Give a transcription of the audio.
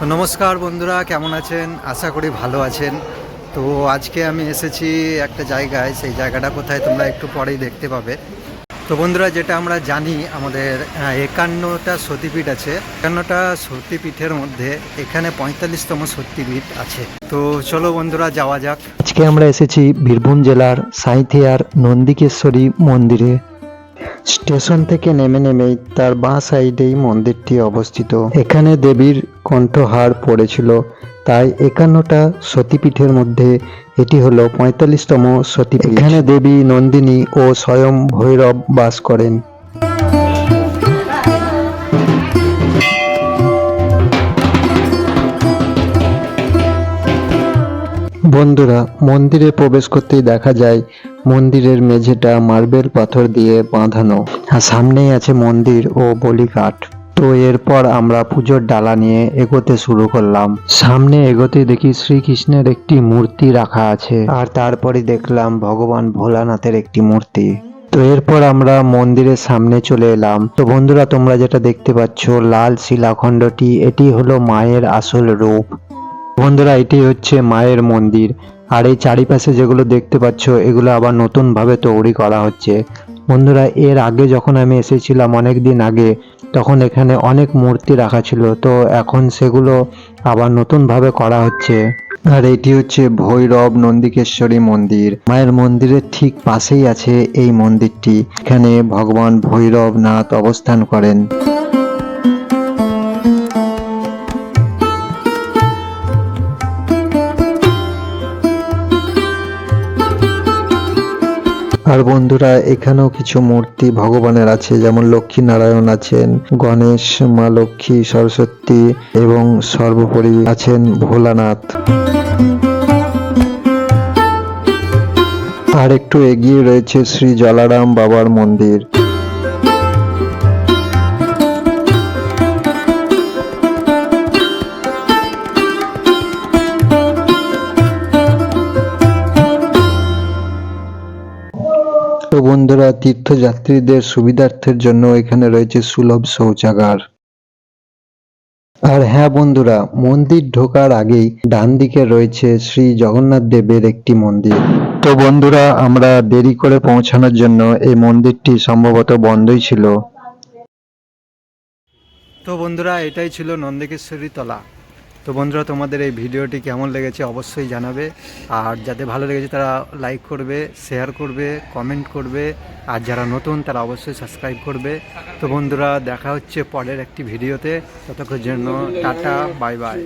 তো নমস্কার বন্ধুরা, কেমন আছেন? আশা করি ভালো আছেন। তো আজকে আমি এসেছি একটা জায়গায়, সেই জায়গাটা কোথায় তোমরা একটু পরেই দেখতে পাবে। তো বন্ধুরা, যেটা আমরা জানি, আমাদের একান্নটা সতীপীঠ আছে। একান্নটা সতীপীঠের মধ্যে এখানে পঁয়তাল্লিশতম সতীপীঠ আছে। তো চলো বন্ধুরা, যাওয়া যাক। আজকে আমরা এসেছি বীরভূম জেলার সাঁইথিয়ার নন্দিকেশ্বরী মন্দিরে। স্টেশন থেকে নেমে নেমেই তার বাঁ সাইডেই মন্দিরটি অবস্থিত। এখানে দেবীর কণ্ঠহার পড়েছিল। তাই একান্নটা সতীপীঠের মধ্যে এটি হলো পঁয়তাল্লিশতম সতীপীঠ। এখানে দেবী নন্দিনী ও স্বয়ং ভৈরব বাস করেন। বন্ধুরা, মন্দিরে প্রবেশ করতেই দেখা যায়, মন্দিরের মেঝেটা মার্বেল পাথর দিয়ে বাঁধানো। আর সামনেই আছে মন্দির ও বলিঘাট। তো এরপর আমরা পুজোর ডালা নিয়ে এগোতে শুরু করলাম। সামনে এগোতে দেখি শ্রীকৃষ্ণের একটি মূর্তি রাখা আছে আর তারপরে দেখলাম ভগবান ভোলানাথের একটি মূর্তি। তো এরপর আমরা মন্দিরের সামনে চলে এলাম। তো বন্ধুরা, তোমরা যেটা দেখতে পাচ্ছ, লাল শিলাখণ্ডটি, এটি হলো মায়ের আসল রূপ। বন্ধুরা, এটি হচ্ছে মায়ের মন্দির। আর এই চারিপাশে যেগুলো দেখতে পাচ্ছ, এগুলো আবার নতুনভাবে তৈরি করা হচ্ছে। বন্ধুরা, এর আগে যখন আমি এসেছিলাম অনেক দিন আগে, তখন এখানে অনেক মূর্তি রাখা ছিল। তো এখন সেগুলো আবার নতুনভাবে করা হচ্ছে। আর এটি হচ্ছে ভৈরব নন্দিকেশ্বরী মন্দির। মায়ের মন্দিরের ঠিক পাশেই আছে এই মন্দিরটি। এখানে ভগবান ভৈরবনাথ অবস্থান করেন। আর বন্ধুরা, এখানেও কিছু মূর্তি ভগবানের আছে, যেমন লক্ষ্মী নারায়ণ আছেন, গণেশ, মা লক্ষ্মী, সরস্বতী এবং সর্বোপরি আছেন ভোলানাথ। আর একটু এগিয়ে রয়েছে শ্রী জলারাম বাবার মন্দির। তো বন্ধুরা তীর্থযাত্রীদের সুবিধার্থের জন্য এখানে রয়েছে সুলভ শৌচাগার। আর হ্যাঁ বন্ধুরা, মন্দির ঢোকার আগেই ডান দিকে রয়েছে শ্রী জগন্নাথ দেবের একটি মন্দির। তো বন্ধুরা, আমরা দেরি করে পৌঁছানোর জন্য এই মন্দিরটি সম্ভবত বন্ধই ছিল। তো বন্ধুরা, এটাই ছিল নন্দিকেশ্বরী তলা। তো বন্ধুরা, তোমাদের এই ভিডিওটি কেমন লেগেছে অবশ্যই জানাবে। আর যাদের ভালো লেগেছে তারা লাইক করবে শেয়ার করবে কমেন্ট করবে। আর যারা নতুন তারা অবশ্যই সাবস্ক্রাইব করবে। তো বন্ধুরা, দেখা হচ্ছে পরের একটি ভিডিওতে। ততক্ষণ জন্য টাটা বাই বাই